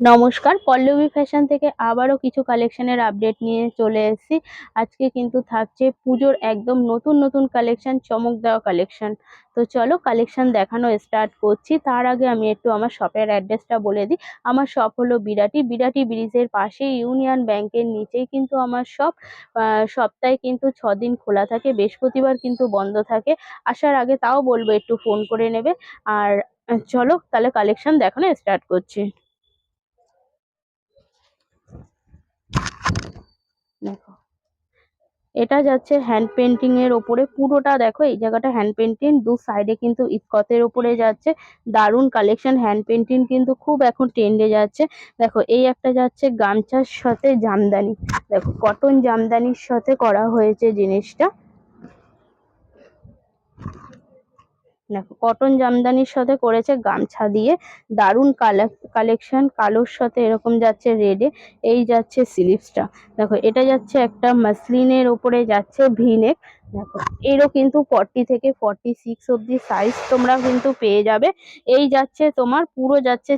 নমস্কার, পল্লবী ফ্যাশন থেকে আবারও কিছু কালেকশনের আপডেট নিয়ে চলে এসেছি। আজকে কিন্তু থাকছে পুজোর একদম নতুন নতুন কালেকশন চমক দেওয়া কালেকশন তো চলো কালেকশন দেখানো স্টার্ট করছি। তার আগে আমি একটু আমার শপের অ্যাড্রেসটা বলে দিই। আমার শপ হলো বিরাটি। বিরাটি ব্রিজের পাশে ইউনিয়ন ব্যাংকের নিচেই কিন্তু আমার শপ সপ্তাহে কিন্তু ছ দিন খোলা থাকে, বৃহস্পতিবার কিন্তু বন্ধ থাকে। আসার আগে তাও বলব একটু ফোন করে নেবে। আর চলো তাহলে কালেকশন দেখানো স্টার্ট করছি। দেখো। এটা যাচ্ছে হ্যান্ড পেন্টিং এর ওপরে। পুরোটা দেখো, এই জায়গাটা হ্যান্ড পেন্টিং দু সাইডে কিন্তু ইস্কতের ওপরে যাচ্ছে। দারুণ কালেকশন হ্যান্ড পেন্টিং কিন্তু খুব এখন ট্রেন্ডে যাচ্ছে। দেখো, এই একটা যাচ্ছে গামছার সাথে জামদানি। দেখো কটন জামদানির সাথে করা হয়েছে জিনিসটা। দেখো, কটন জামদানির সাথে করেছে গামছা দিয়ে দারুণ কালেকশন কালোর সাথে এরকম যাচ্ছে রেডে এই যাচ্ছে স্লিভসটা দেখো, এটা যাচ্ছে একটা মাসলিনের ওপরে যাচ্ছে ভিনেক দেখো, এরও কিন্তু ফর্টি থেকে ফর্টি সিক্স অব্দি সাইজ তোমরা কিন্তু পেয়ে যাবে। এই যাচ্ছে তোমার, পুরো যাচ্ছে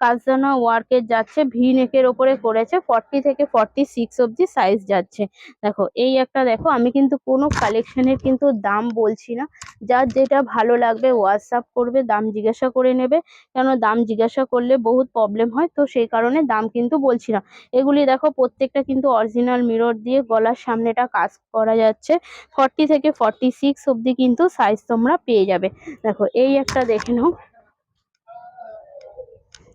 কাজদানা ওয়ার্কের যাচ্ছে ভি নেকের ওপরে করেছে ফর্টি থেকে ফর্টি সিক্স অব্দি সাইজ যাচ্ছে। দেখো, এই একটা দেখো, আমি কিন্তু কোনো কালেকশনের কিন্তু দাম বলছি না। যার যেটা ভালো লাগবে হোয়াটসঅ্যাপ করবে, দাম জিজ্ঞাসা করে নেবে। কেন দাম জিজ্ঞাসা করলে বহুত প্রবলেম হয়, তো সেই কারণে দাম কিন্তু বলছি না। এগুলি দেখো প্রত্যেকটা কিন্তু অরিজিনাল মিরর দিয়ে গলার সামনেটা কাজ করা যাচ্ছে। ফর্টি থেকে ফর্টি সিক্স অব্দি কিন্তু সাইজ তোমরা পেয়ে যাবে। দেখো, এই একটা দেখে নাও।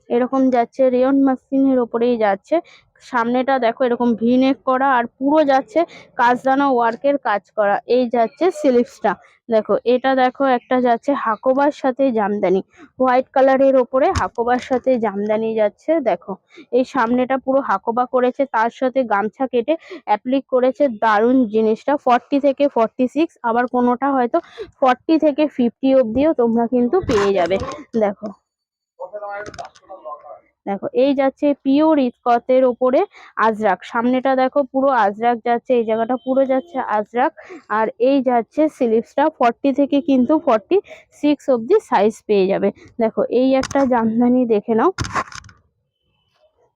এরকম যাচ্ছে রেয়ন মাসিনের ওপরেই যাচ্ছে। সামনেটা দেখো এরকম ভিনেক করা আর পুরো যাচ্ছে কাজদানা ওয়ার্কের কাজ করা। এই যাচ্ছে স্লিভসটা দেখো, এটা দেখো একটা যাচ্ছে হাকোবার সাথে জামদানি। হোয়াইট কালারের ওপরে হাকোবার সাথে জামদানি যাচ্ছে, দেখো। এই সামনেটা পুরো হাকোবা করেছে, তার সাথে গামছা কেটে অ্যাপ্লিক করেছে, দারুণ জিনিসটা। ফর্টি থেকে ফর্টি সিক্স আবার কোনোটা হয়তো ফর্টি থেকে ফিফটি অব্দিও তোমরা কিন্তু পেয়ে যাবে। দেখো। দেখো, এই যাচ্ছে পিওর ইস্কতের ওপরে আজরাক। সামনেটা দেখো, পুরো আজরাক যাচ্ছে, এই জায়গাটা পুরো যাচ্ছে আজরাক। আর এই যাচ্ছে স্লিভসটা ফর্টি থেকে কিন্তু ফর্টি সিক্স অব্দি সাইজ পেয়ে যাবে। দেখো, এই একটা জামদানি দেখে নাও।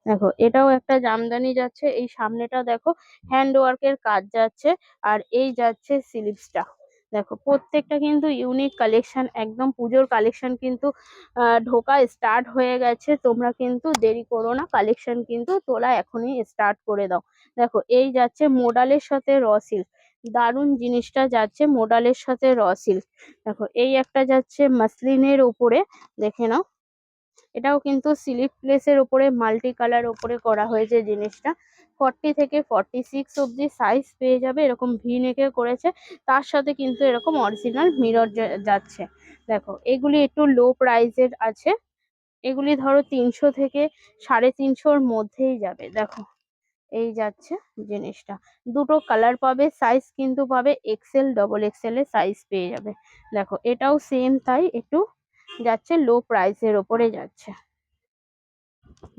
দেখো, এটাও একটা জামদানি যাচ্ছে। এই সামনেটা দেখো হ্যান্ড ওয়ার্কের কাজ যাচ্ছে। আর এই যাচ্ছে স্লিভসটা দেখো, প্রত্যেকটা কিন্তু ইউনিক কালেকশন একদম পুজোর কালেকশন কিন্তু ঢোকা স্টার্ট হয়ে গেছে। তোমরা কিন্তু দেরি করো না কালেকশন কিন্তু তোলা এখনই স্টার্ট করে দাও। দেখো, এই যাচ্ছে মোডালের সাথে র সিল্ক দারুণ জিনিসটা যাচ্ছে মোডালের সাথে র সিল্ক দেখো, এই একটা যাচ্ছে মাসলিনের ওপরে দেখে নাও। এটাও কিন্তু স্লিপ প্লেসের ওপরে মাল্টি কালার ওপরে করা হয়েছে জিনিসটা। ফর্টি থেকে ফর্টি সিক্স অব্দি সাইজ পেয়ে যাবে, এরকম ভি নেকে করেছে। তার সাথে কিন্তু এরকম অরিজিনাল মিরর যাচ্ছে। দেখো, এগুলি একটু লো প্রাইজের আছে। এগুলি ধরো তিনশো থেকে সাড়ে তিনশোর মধ্যেই যাবে। দেখো, এই যাচ্ছে জিনিসটা। দুটো কালার পাবে সাইজ কিন্তু পাবে এক্সেল ডবল এক্সেল এর সাইজ পেয়ে যাবে। দেখো, এটাও সেম তাই, একটু যাচ্ছে লো প্রাইসের ওপরে যাচ্ছে।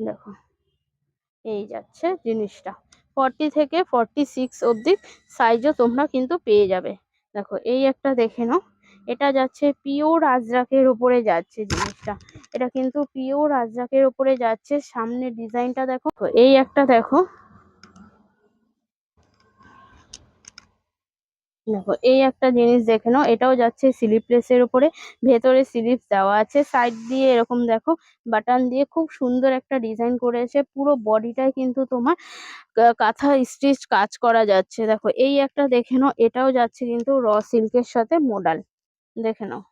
দেখো, এই যাচ্ছে জিনিসটা। ফর্টি থেকে ফর্টি সিক্স অবধি সাইজও তোমরা কিন্তু পেয়ে যাবে। দেখো, এই একটা দেখে নাও। এটা যাচ্ছে পিওর আজরাকের উপরে যাচ্ছে জিনিসটা। এটা কিন্তু পিওর আজরাকের উপরে যাচ্ছে। সামনে ডিজাইনটা দেখো। এই একটা দেখো। দেখো, এই একটা জিনিস দেখে নাও, এটাও যাচ্ছে স্লিপলেস এর উপরে, ভেতরে স্লিপ দেওয়া আছে সাইড দিয়ে এরকম দেখো বাটন দিয়ে খুব সুন্দর একটা ডিজাইন করেছে, পুরো বডিটাই কিন্তু তোমার কাঁথা স্টিচ কাজ করা যাচ্ছে। দেখো, এই একটা দেখে নাও, এটাও যাচ্ছে কিন্তু র সিল্কের সাথে মোডাল দেখে নাও।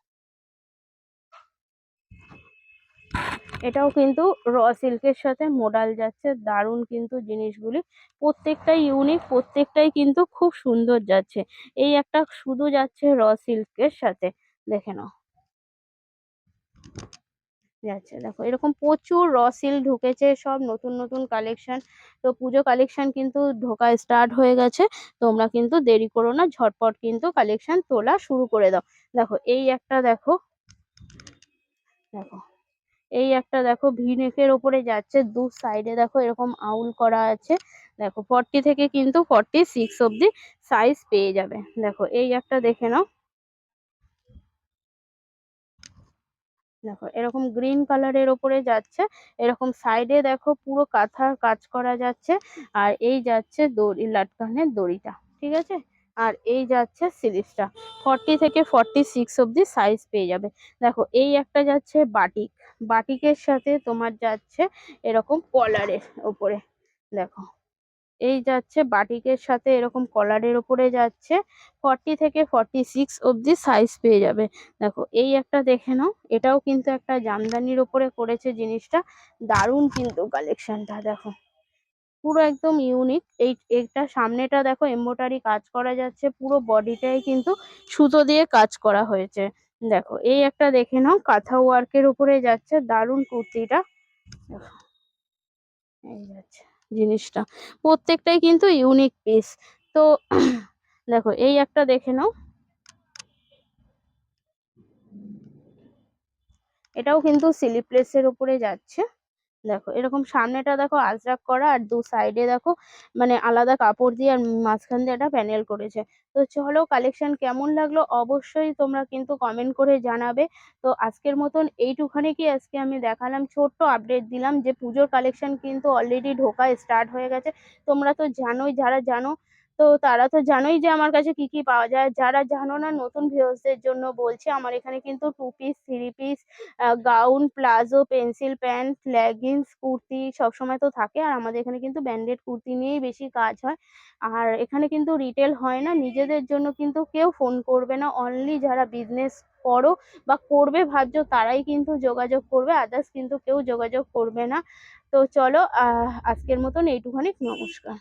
এটাও কিন্তু র সিল্কের সাথে মোডাল যাচ্ছে। দারুণ কিন্তু জিনিসগুলি। প্রত্যেকটাই ইউনিক প্রত্যেকটাই কিন্তু খুব সুন্দর যাচ্ছে। এই একটা শুধু যাচ্ছে র সিল্কের সাথে। দেখে নাও। যাচ্ছে, দেখো, এরকম প্রচুর র সিল্ক ঢুকেছে, সব নতুন নতুন কালেকশন তো পুজো কালেকশন কিন্তু ঢোকা স্টার্ট হয়ে গেছে। তোমরা কিন্তু দেরি করো না, ঝটপট কিন্তু কালেকশন তোলা শুরু করে দাও। দেখো, এই একটা দেখো। দেখো। এই একটা দেখো ভি নেকের ওপরে যাচ্ছে, দু সাইডে দেখো এরকম আউল করা আছে। দেখো ফর্টি থেকে কিন্তু ফর্টি সিক্স অব্দি সাইজ পেয়ে যাবে। দেখো এই একটা দেখে নাও। দেখো এরকম গ্রিন কালারের ওপরে যাচ্ছে, এরকম সাইডে দেখো পুরো কাঁথার কাজ করা যাচ্ছে, আর এই যাচ্ছে দড়ি, লাটকানের দড়িটা, ঠিক আছে? আর এই যাচ্ছে সিরিজটা ফর্টি থেকে ফর্টি সিক্স অব্দি সাইজ পেয়ে যাবে। দেখো এই একটা যাচ্ছে বাটিক বাটিকের সাথে তোমার যাচ্ছে এরকম কলারের ওপরে, দেখো। এই যাচ্ছে বাটিকের সাথে এরকম কলারের ওপরে যাচ্ছে ফর্টি থেকে ফর্টি সিক্স অব্দি সাইজ পেয়ে যাবে। দেখো, এই একটা দেখে নাও, এটাও কিন্তু একটা জামদানির ওপরে করেছে জিনিসটা, দারুণ কিন্তু কালেকশনটা দেখো। পুরো একদম ইউনিক এই এটা সামনেটা দেখো এমব্রয়ডারি কাজ করা যাচ্ছে, পুরো বডিটাই কিন্তু সুতো দিয়ে কাজ করা হয়েছে। দেখো, এই একটা দেখে নাও, কাঁথা ওয়ার্ক এর উপরে যাচ্ছে দারুণ কুর্তিটা। এই যাচ্ছে জিনিসটা। প্রত্যেকটাই কিন্তু ইউনিক পিস তো দেখো, এই একটা দেখে নাও। এটাও কিন্তু স্লিপলেসের উপরে যাচ্ছে। দেখো, এরকম সামনেটা দেখো আজরাক করা আর দু সাইডে দেখো মানে আলাদা কাপড় দিয়ে আর মাঝখান দিয়ে একটা প্যানেল করেছে। তো চলো কালেকশন কেমন লাগল অবশ্যই তোমরা কিন্তু কমেন্ট করে জানাবে। তো আজকের মতন এইটুখানে কি আজকে আমি দেখালাম, ছোট্ট আপডেট দিলাম যে পুজোর কালেকশন কিন্তু অলরেডি ঢোকা স্টার্ট হয়ে গেছে। তোমরা তো জানোই, যারা জানো তো তারা তো জানোই যে আমার কাছে কি কি পাওয়া যায়। যারা জানো না, নতুন ভিউয়ার্সদের জন্য বলছি, আমার এখানে কিন্তু two piece three piece gown palazzo pencil pant leggings kurti সবসময় তো থাকে। আর আমাদের এখানে কিন্তু ব্যান্ডেড কুর্তি নিয়েই বেশি কাজ হয়। আর এখানে কিন্তু রিটেল হয় না। নিজেদের জন্য কিন্তু কেউ ফোন করবে না। অনলি যারা বিজনেস করো বা করবে ভাবছ, তারাই কিন্তু যোগাযোগ করবে। আদার্স কিন্তু কেউ যোগাযোগ করবে না। তো চলো আজকের মতন এইটুখানি। নমস্কার।